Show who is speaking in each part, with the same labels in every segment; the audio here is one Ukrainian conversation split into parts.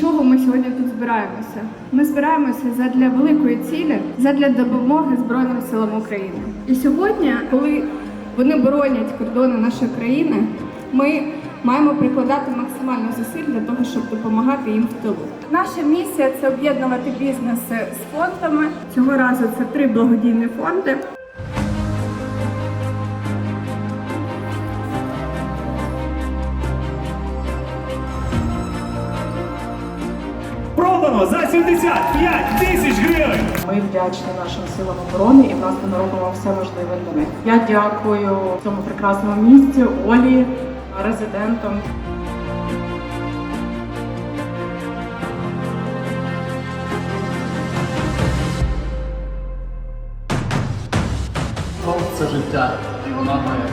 Speaker 1: чого ми сьогодні тут збираємося? Ми збираємося задля великої цілі, задля допомоги Збройним силам України. І сьогодні, коли вони боронять кордони нашої країни, ми маємо прикладати максимально зусиль для того, щоб допомагати їм в тилу. Наша місія це об'єднувати бізнеси з фондами. Цього разу це три благодійні фонди.
Speaker 2: Продано за 75 тисяч гривень!
Speaker 3: Ми вдячні нашим силам оборони і власне ми робимо все можливе для них. Я дякую цьому прекрасному місці, Олі, резидентам.
Speaker 4: Це життя, і вона має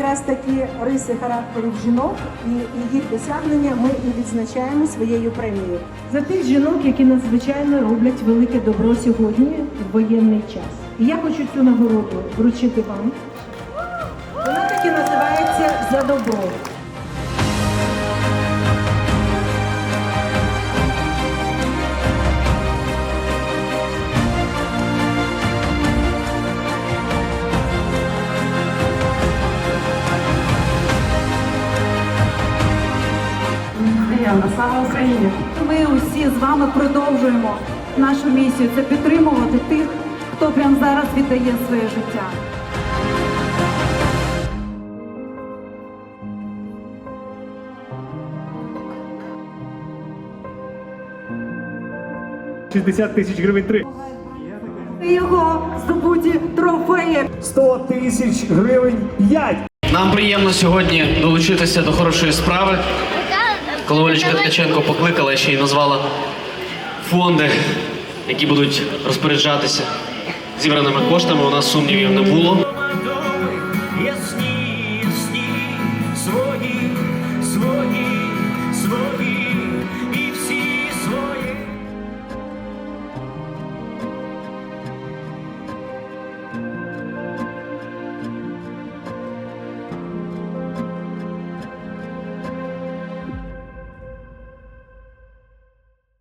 Speaker 5: Якраз такі риси характерів жінок і, їх досягнення ми і відзначаємо своєю премією.
Speaker 6: за тих жінок, які надзвичайно роблять велике добро сьогодні в воєнний час. І я хочу цю нагороду вручити вам. Вона так і називається за добро.
Speaker 3: Приємно, слава Україні!
Speaker 7: Ми усі з вами продовжуємо нашу місію це підтримувати тих, хто прямо зараз віддає своє життя.
Speaker 2: – 60 тисяч гривень три.
Speaker 7: Його здобуті трофеї.
Speaker 2: 100 тисяч гривень п'ять.
Speaker 8: Нам приємно сьогодні долучитися до хорошої справи. Коли Олечка Ткаченко покликала, ще й назвала фонди, які будуть розпоряджатися зібраними коштами. У нас сумнівів не було.
Speaker 9: Свої, свої, свої.